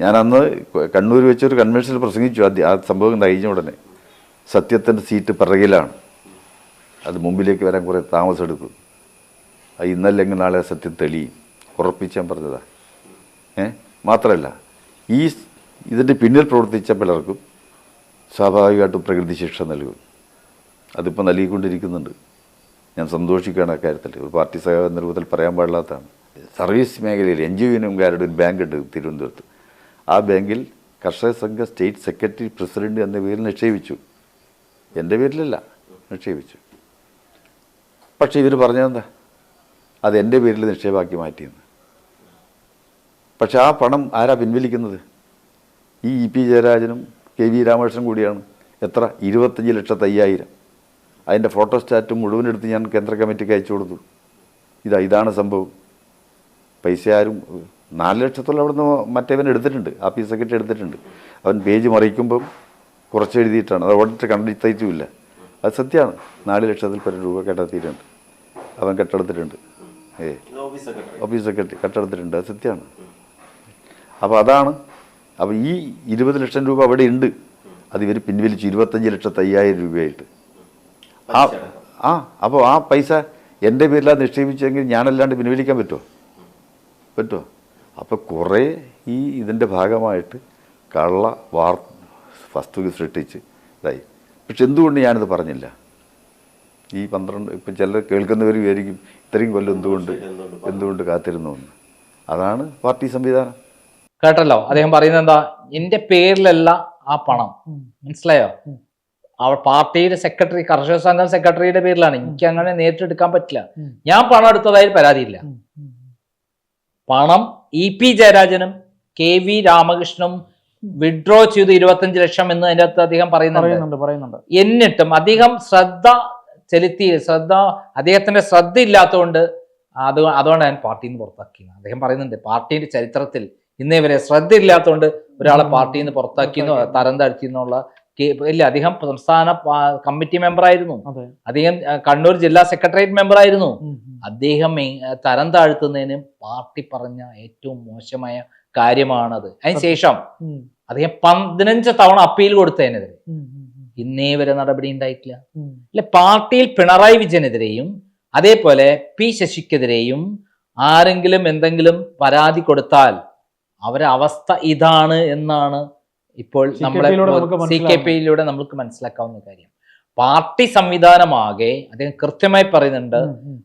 ഞാൻ അന്ന് കണ്ണൂർ വെച്ചൊരു കൺവെൻഷനിൽ പ്രസംഗിച്ചു. ആദ്യം ആ സംഭവം കഴിഞ്ഞ ഉടനെ. സത്യത്തിന്റെ സീറ്റ് പിറകിലാണ്. അത് മുമ്പിലേക്ക് വരാൻ കുറേ താമസം എടുക്കും അത് ഇന്നല്ലെങ്കിൽ നാളെ സത്യം തെളിയും ഉറപ്പിച്ചാൻ പറഞ്ഞതാ. ഏ? മാത്രമല്ല ഈ ഇതിന്റെ പിന്നിൽ പ്രവർത്തിച്ച പലർക്കും സ്വാഭാവികമായിട്ടും പ്രകൃതി ശിക്ഷ നൽകും. അതിപ്പോൾ നൽകിക്കൊണ്ടിരിക്കുന്നുണ്ട്. ഞാൻ സന്തോഷിക്കുകയാണ് അക്കാര്യത്തിൽ ഒരു പാർട്ടി സഹകരണ രൂപത്തിൽ പറയാൻ പാടില്ലാത്തതാണ്. സർവീസ് മേഖലയിൽ എൻ ജി ഒക്കാരുടെ ഒരു ബാങ്ക് ഉണ്ട് തിരുവനന്തപുരത്ത്. ആ ബാങ്കിൽ കർഷക സംഘ സ്റ്റേറ്റ് സെക്രട്ടറി പ്രസിഡന്റ് എന്ന പേരിൽ നിക്ഷേപിച്ചു. എന്റെ പേരിലല്ല നിക്ഷേപിച്ചു. പക്ഷേ ഇവർ പറഞ്ഞതെന്താ? അത് എന്റെ പേരിൽ നിക്ഷേപമാക്കി മാറ്റിയെന്ന്. പക്ഷേ ആ പണം ആരാ പിൻവലിക്കുന്നത്? ഈ ഇ പി ജയരാജനും കെ വി രാമകൃഷ്ണൻ കൂടിയാണ്. എത്ര? ഇരുപത്തഞ്ച് ലക്ഷത്തി അയ്യായിരം അതിന്റെ ഫോട്ടോസ്റ്റാറ്റും മുഴുവൻ എടുത്ത് ഞാൻ കേന്ദ്ര കമ്മിറ്റിക്ക് അയച്ചു കൊടുത്തു. ഇതാ ഇതാണ് സംഭവം. പൈസ ആരും നാല് ലക്ഷത്തോളം അവിടുന്ന് മറ്റേവൻ എടുത്തിട്ടുണ്ട്. ആ പി സെക്രട്ടറി എടുത്തിട്ടുണ്ട്. അവൻ പേജ് മറിക്കുമ്പം കുറച്ച് എഴുതിയിട്ടാണ്. അത് ഓഡിറ്റ് കണ്ടെത്തിയിട്ടുമില്ല അത് സത്യമാണ് നാല് ലക്ഷത്തിൽ പരം രൂപ കണ്ടെത്തിയിട്ടുണ്ട് അവൻ കെട്ടെടുത്തിട്ടുണ്ട്. ഏ. ഓഫീസ് സെക്രട്ടറി കട്ടെടുത്തിട്ടുണ്ട്. അത് സത്യമാണ് അപ്പോൾ അതാണ്. അപ്പോൾ ഈ ഇരുപത് ലക്ഷം രൂപ അവിടെ ഉണ്ട്. അത് ഇവർ പിൻവലിച്ചു ഇരുപത്തഞ്ച് ലക്ഷത്തി അയ്യായിരം രൂപയായിട്ട്. ആ ആ അപ്പോൾ ആ പൈസ എന്റെ പേരിലാണ് നിക്ഷേപിച്ചെങ്കിൽ ഞാനല്ലാണ്ട് പിൻവലിക്കാൻ പറ്റുമോ? പറ്റുമോ? അപ്പോൾ കുറേ ഈ ഇതിന്റെ ഭാഗമായിട്ട് കള്ള വാർ വസ്തു സൃഷ്ടിച്ച് ഇതായി. പക്ഷെ എന്തുകൊണ്ട് ഞാനിത് പറഞ്ഞില്ല? ഈ പന്ത്രണ്ട് ഇപ്പം ചിലർ കേൾക്കുന്നവർ വിചാരിക്കും ഇത്രയും കൊല്ലം എന്തുകൊണ്ട് എന്തുകൊണ്ട് കാത്തിരുന്നു എന്ന്. അതാണ് പാർട്ടി സംവിധാനം. കേട്ടല്ലോ? അദ്ദേഹം പറയുന്നത് എന്താ? എന്റെ പേരിലല്ല ആ പണം. മനസ്സിലായോ. അവൾ പാർട്ടിയുടെ സെക്രട്ടറി കർഷക സംഘം സെക്രട്ടറിയുടെ പേരിലാണ്. എനിക്ക് അങ്ങനെ നേരിട്ടെടുക്കാൻ പറ്റില്ല. ഞാൻ പണം എടുത്തതായി പരാതിയില്ല. പണം ഇ പി ജയരാജനും കെ വി രാമകൃഷ്ണനും വിഡ്രോ ചെയ്തു ഇരുപത്തഞ്ച് ലക്ഷം എന്ന് അതിന്റെ അകത്ത് അദ്ദേഹം പറയുന്നുണ്ട് പറയുന്നുണ്ട് എന്നിട്ടും അധികം ശ്രദ്ധ ചെലുത്തി ശ്രദ്ധ അദ്ദേഹത്തിന്റെ ശ്രദ്ധ ഇല്ലാത്തതുകൊണ്ട് അത് അതുകൊണ്ട് ഞാൻ പാർട്ടിയിൽ നിന്ന് പുറത്താക്കിയത് അദ്ദേഹം പറയുന്നുണ്ട് പാർട്ടിയുടെ ചരിത്രത്തിൽ ഇന്നേ വരെ ശ്രദ്ധ ഇല്ലാത്തതുകൊണ്ട് ഒരാളെ. പാർട്ടിയിൽ നിന്ന് പുറത്താക്കി. തരം താഴ്ത്തിയെന്നുള്ള കേ- ഇല്ല അദ്ദേഹം സംസ്ഥാന കമ്മിറ്റി മെമ്പർ ആയിരുന്നു അദ്ദേഹം കണ്ണൂർ ജില്ലാ സെക്രട്ടേറിയറ്റ് മെമ്പർ ആയിരുന്നു. അദ്ദേഹം തരം താഴ്ത്തുന്നതിന് പാർട്ടി പറഞ്ഞ ഏറ്റവും മോശമായ കാര്യമാണത്. അതിനുശേഷം അദ്ദേഹം പതിനഞ്ച് തവണ അപ്പീൽ കൊടുത്തതിനെതിരെ. ഇന്നേ വരെ നടപടി ഉണ്ടായിട്ടില്ല. അല്ലെ പാർട്ടിയിൽ പിണറായി വിജയനെതിരെയും അതേപോലെ പി ശശിക്കെതിരെയും ആരെങ്കിലും എന്തെങ്കിലും പരാതി കൊടുത്താൽ അവരെ അവസ്ഥ ഇതാണ് എന്നാണ് ഇപ്പോൾ നമ്മളെ സി കെ. പിയിലൂടെ നമുക്ക് മനസ്സിലാക്കാവുന്ന കാര്യം. പാർട്ടി സംവിധാനമാകെ അദ്ദേഹം കൃത്യമായി പറയുന്നുണ്ട്.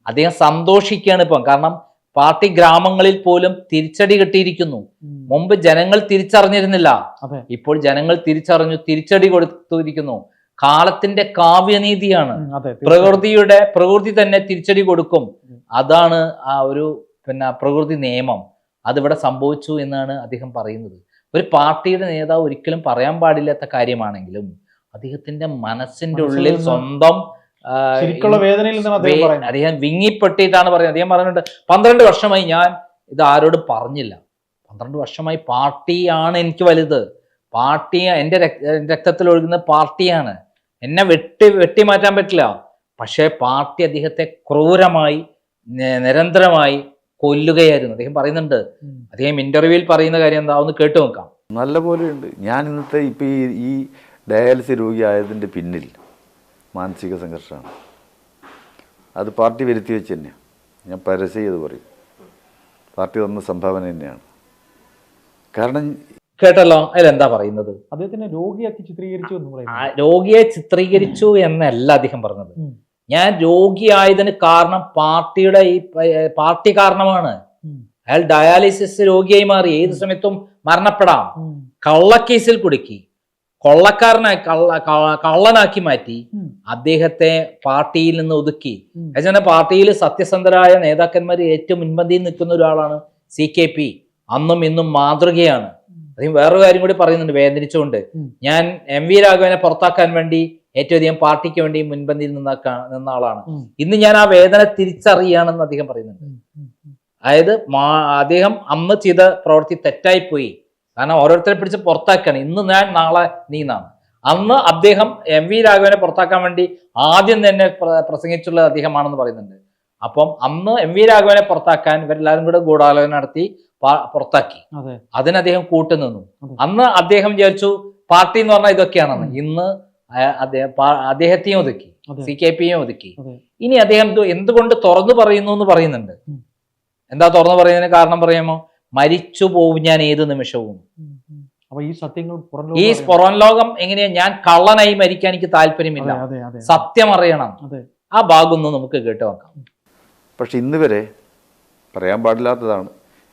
അദ്ദേഹം സന്തോഷിക്കുകയാണ് ഇപ്പം. കാരണം പാർട്ടി ഗ്രാമങ്ങളിൽ പോലും തിരിച്ചടി കിട്ടിയിരിക്കുന്നു. മുമ്പ് ജനങ്ങൾ തിരിച്ചറിഞ്ഞിരുന്നില്ല. ഇപ്പോൾ ജനങ്ങൾ തിരിച്ചറിഞ്ഞു തിരിച്ചടി കൊടുത്തിരിക്കുന്നു. കാലത്തിന്റെ കാവ്യനീതിയാണ്. പ്രകൃതിയുടെ പ്രകൃതി തന്നെ തിരിച്ചടി കൊടുക്കും. അതാണ് ആ ഒരു പിന്നെ പ്രകൃതി നിയമം. അതിവിടെ സംഭവിച്ചു എന്നാണ് അദ്ദേഹം പറയുന്നത്. ഒരു പാർട്ടിയുടെ നേതാവ് ഒരിക്കലും പറയാൻ പാടില്ലാത്ത കാര്യമാണെങ്കിലും അദ്ദേഹത്തിന്റെ മനസ്സിന്റെ ഉള്ളിൽ സ്വന്തം ശരിക്കുള്ള വേദനയിൽ അദ്ദേഹം പറയുന്നത്. അദ്ദേഹം വിങ്ങിപ്പെട്ടിട്ടാണ് പറയുന്നത്. അദ്ദേഹം പറഞ്ഞിട്ട് പന്ത്രണ്ട് വർഷമായി ഞാൻ ഇത് ആരോടും പറഞ്ഞില്ല. പന്ത്രണ്ട് വർഷമായി പാർട്ടിയാണ് എനിക്ക് വലുത്. പാർട്ടി എന്റെ രക്തത്തിൽ ഒഴുകുന്ന പാർട്ടിയാണ്. എന്നെ വെട്ടി വെട്ടി മാറ്റാൻ പറ്റില്ല. പക്ഷേ പാർട്ടി അദ്ദേഹത്തെ ക്രൂരമായി നിരന്തരമായി കൊല്ലുകയായിരുന്നു. അദ്ദേഹം പറയുന്നുണ്ട് അദ്ദേഹം ഇന്റർവ്യൂവിൽ പറയുന്ന കാര്യം എന്താ? ഒന്ന് കേട്ടു നോക്കാം. നല്ല പോലെയുണ്ട് ഞാൻ ഇന്നത്തെ ഇപ്പൊ ഈ ഈ ഡയാലിസിസ് രോഗിയായതിന്റെ പിന്നിൽ മാനസിക സംഘർഷമാണ്. അത് പാർട്ടി വരുത്തി വെച്ച് തന്നെയാണ് ഞാൻ പരസ്യം ചെയ്ത് പറയും. പാർട്ടി തന്ന സംഭാവന തന്നെയാണ്. കാരണം കേട്ടല്ലോ? അതിലെന്താ പറയുന്നത്? അദ്ദേഹത്തിനെ രോഗിയാക്കി ചിത്രീകരിച്ചു എന്ന് പറയുന്നത്. പറയുന്നു രോഗിയെ ചിത്രീകരിച്ചു എന്നല്ല അദ്ദേഹം പറഞ്ഞത്. ഞാൻ രോഗിയായതിന് കാരണം പാർട്ടിയുടെ ഈ പാർട്ടി കാരണമാണ്. അയാൾ ഡയാലിസിസ് രോഗിയായി മാറി. ഏത് സമയത്തും മരണപ്പെടാം. കള്ളക്കേസിൽ കുടുക്കി. കൊള്ളക്കാരനായി കള്ള കള്ളനാക്കി മാറ്റി അദ്ദേഹത്തെ പാർട്ടിയിൽ നിന്ന് ഒതുക്കി. എന്നുവെച്ചാൽ പാർട്ടിയിൽ സത്യസന്ധരായ നേതാക്കന്മാർ ഏറ്റവും മുൻപന്തിയിൽ നിൽക്കുന്ന ഒരാളാണ് സി കെ പി. അന്നും ഇന്നും മാതൃകയാണ്. അദ്ദേഹം വേറൊരു കാര്യം കൂടി പറയുന്നുണ്ട് വേദനിച്ചുകൊണ്ട്. ഞാൻ എം വി രാഘവനെ പുറത്താക്കാൻ വേണ്ടി ഏറ്റവും അധികം പാർട്ടിക്ക് വേണ്ടി മുൻപന്തിയിൽ നിന്ന നിന്ന ആളാണ്. ഇന്ന് ഞാൻ ആ വേദന തിരിച്ചറിയാണെന്ന് അദ്ദേഹം പറയുന്നുണ്ട്. അതായത് അദ്ദേഹം അന്ന് ചെയ്ത പ്രവൃത്തി തെറ്റായി പോയി കാരണം ഓരോരുത്തരെ പിടിച്ച് പുറത്താക്കുകയാണ് ഇന്ന് ഞാൻ നാളെ നീ എന്നാണ്. അന്ന് അദ്ദേഹം എം വി രാഘവനെ പുറത്താക്കാൻ വേണ്ടി ആദ്യം തന്നെ പ്രസംഗിച്ചുള്ള പ്രസംഗിച്ചുള്ളത് അദ്ദേഹമാണെന്ന് പറയുന്നുണ്ട്. അപ്പം അന്ന് എം വി രാഘവനെ പുറത്താക്കാൻ ഇവരെല്ലാവരും കൂടെ ഗൂഢാലോചന നടത്തി പുറത്താക്കി. അതെ. അതിന് അദ്ദേഹം കൂട്ടുനിന്നു. അന്ന് അദ്ദേഹം വിചാരിച്ചു പാർട്ടി എന്ന് പറഞ്ഞാൽ ഇതൊക്കെയാണെന്ന്. ഇന്ന് അദ്ദേഹത്തെയും ഒതുക്കി. സി കെ പിയും ഒതുക്കി. ഇനി അദ്ദേഹം എന്തുകൊണ്ട് തുറന്നു പറയുന്നു എന്ന് പറയുന്നുണ്ട്. എന്താ തുറന്നു പറയുന്നതിന് കാരണം പറയാമോ? മരിച്ചു പോവും ഞാൻ ഏത് നിമിഷവും. അപ്പൊ ഈ സത്യങ്ങൾ പുറം ഈ ലോകം പുറം ലോകം എങ്ങനെയാ? ഞാൻ കള്ളനായി മരിക്കാൻ എനിക്ക് താല്പര്യമില്ല. സത്യം അറിയണം. അതെ. ആ ഭാഗം നമുക്ക് കേട്ട് വെക്കാം പക്ഷെ ഇന്ന് വരെ പറയാൻ പാടില്ലാത്തതാണ്.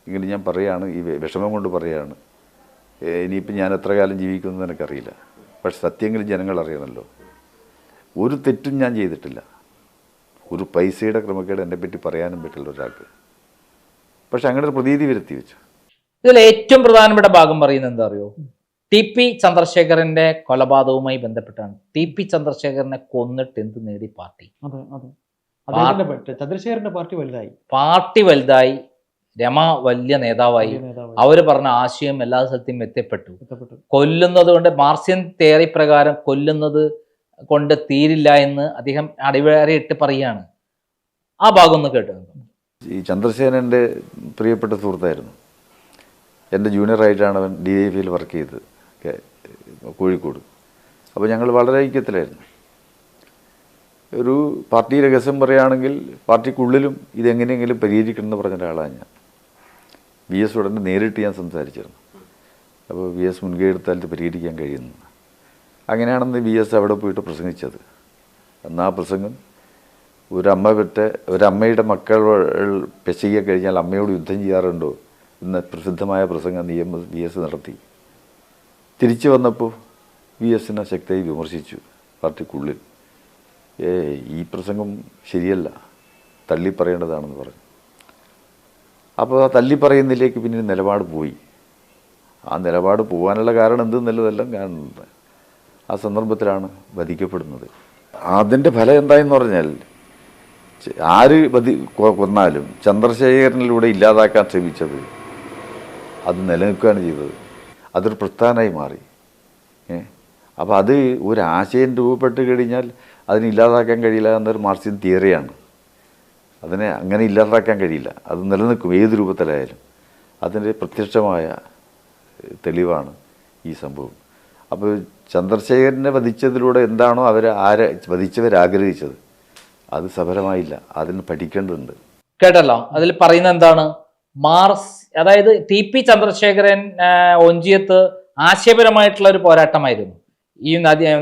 എങ്കിലും ഞാൻ പറയുകയാണ് ഈ വിഷമം കൊണ്ട് പറയുകയാണ് ഏ, ഇനിയിപ്പോൾ ഞാൻ എത്ര കാലം ജീവിക്കുമെന്ന് എനിക്കറിയില്ല. പക്ഷെ സത്യങ്ങൾ ജനങ്ങൾ അറിയണമല്ലോ ഒരു തെറ്റും ഞാൻ ചെയ്തിട്ടില്ല. ഒരു പൈസയുടെ ക്രമക്കേട് എന്നെ പറ്റി പറയാനും പറ്റില്ല ഒരാൾക്ക്. പക്ഷെ അങ്ങനെ ഒരു പ്രതീതി വരുത്തി വെച്ചു. ഇതിൽ ഏറ്റവും പ്രധാനപ്പെട്ട ഭാഗം പറയുന്നത് എന്താ അറിയോ? ടി പി ചന്ദ്രശേഖരന്റെ കൊലപാതകവുമായി ബന്ധപ്പെട്ടാണ്. ടി പി ചന്ദ്രശേഖരനെ കൊന്നിട്ട് എന്ത് നേടി പാർട്ടി? ചന്ദ്രശേഖരന്റെ പാർട്ടി വലുതായി. പാർട്ടി വലുതായി. രമ വലിയ നേതാവായി. അവർ അവർ പറഞ്ഞ ആശയം എല്ലാ സ്ഥലത്തും എത്തിപ്പെട്ടു. എത്തപ്പെട്ടു. കൊല്ലുന്നത് കൊണ്ട് മാർസിയൻ തേറി പ്രകാരം കൊല്ലുന്നത് കൊണ്ട് തീരില്ല എന്ന് അദ്ദേഹം അടിവേറെ ഇട്ട് പറയാണ്. ആ ഭാഗം ഒന്ന് കേട്ടു. ഈ ചന്ദ്രസേനന്റെ പ്രിയപ്പെട്ട സുഹൃത്തായിരുന്നു. എന്റെ ജൂനിയറായിട്ടാണ് അവൻ ഡി ഐ പിയിൽ വർക്ക് ചെയ്തത് കോഴിക്കോട്. അപ്പോൾ ഞങ്ങൾ വളരെ ഐക്യത്തിലായിരുന്നു. ഒരു പാർട്ടി രഹസ്യം പറയുകയാണെങ്കിൽ പാർട്ടിക്കുള്ളിലും ഇതെങ്ങനെയെങ്കിലും പരിഹരിക്കണം എന്ന് പറഞ്ഞ ഒരാളാണ് ഞാൻ. വി എസ് ഉടനെ നേരിട്ട് ഞാൻ സംസാരിച്ചിരുന്നു. അപ്പോൾ വി എസ് മുൻകൈ എടുത്താൽ പരിഹരിക്കാൻ കഴിയുന്നു അങ്ങനെയാണെന്ന് വി എസ് അവിടെ പോയിട്ട് പ്രസംഗിച്ചത്. അന്ന് പ്രസംഗം ഒരമ്മ വിട്ട് ഒരമ്മയുടെ മക്കൾ പെശകിയ കഴിഞ്ഞാൽ അമ്മയോട് യുദ്ധം ചെയ്യാറുണ്ടോ? എന്ന പ്രസിദ്ധമായ പ്രസംഗം നിയമ വി എസ് നടത്തി. തിരിച്ചു വന്നപ്പോൾ വി എസിനെ ശക്തമായി വിമർശിച്ചു പാർട്ടിക്കുള്ളിൽ. ഏ ഈ പ്രസംഗം ശരിയല്ല. തള്ളി പറയേണ്ടതാണെന്ന് പറഞ്ഞു. അപ്പോൾ ആ തള്ളി പറയുന്നതിലേക്ക് പിന്നെ നിലപാട് പോയി. ആ നിലപാട് പോകാനുള്ള കാരണം എന്തെന്നുള്ളതെല്ലാം കാണുന്നുണ്ട്. ആ സന്ദർഭത്തിലാണ് വധിക്കപ്പെടുന്നത്. അതിന്റെ ഫലം എന്തായെന്ന് പറഞ്ഞാൽ ആര് കൊ- കൊന്നാലും ചന്ദ്രശേഖരനിലൂടെ ഇല്ലാതാക്കാൻ ശ്രമിച്ചത് അത് നിലനിൽക്കുകയാണ് ചെയ്തത്. അതൊരു പ്രസ്ഥാനമായി മാറി. ഏ? അപ്പോൾ അത് ഒരു ആശയം രൂപപ്പെട്ട് കഴിഞ്ഞാൽ അതിനെ ഇല്ലാതാക്കാൻ കഴിയില്ല എന്നൊരു മാർസിൻ തിയറിയാണ്. അതിനെ അങ്ങനെ ഇല്ലാതാക്കാൻ കഴിയില്ല. അത് നിലനിൽക്കും. ഏത് രൂപത്തിലായാലും. അതിന്റെ പ്രത്യക്ഷമായ തെളിവാണ് ഈ സംഭവം. അപ്പോൾ ചന്ദ്രശേഖരനെ വധിച്ചതിലൂടെ എന്താണോ അവർ ആരെ വധിച്ചവർ ആഗ്രഹിച്ചത് അത് സഫലമായില്ല. അതിന് പഠിക്കേണ്ടതുണ്ട്. കേട്ടല്ലോ? അതിൽ പറയുന്ന എന്താണ്? മാർസ് അതായത് ടി പി ചന്ദ്രശേഖരൻ ഒഞ്ചിയത്ത് ആശയപരമായിട്ടുള്ള ഒരു പോരാട്ടമായിരുന്നു. ഈ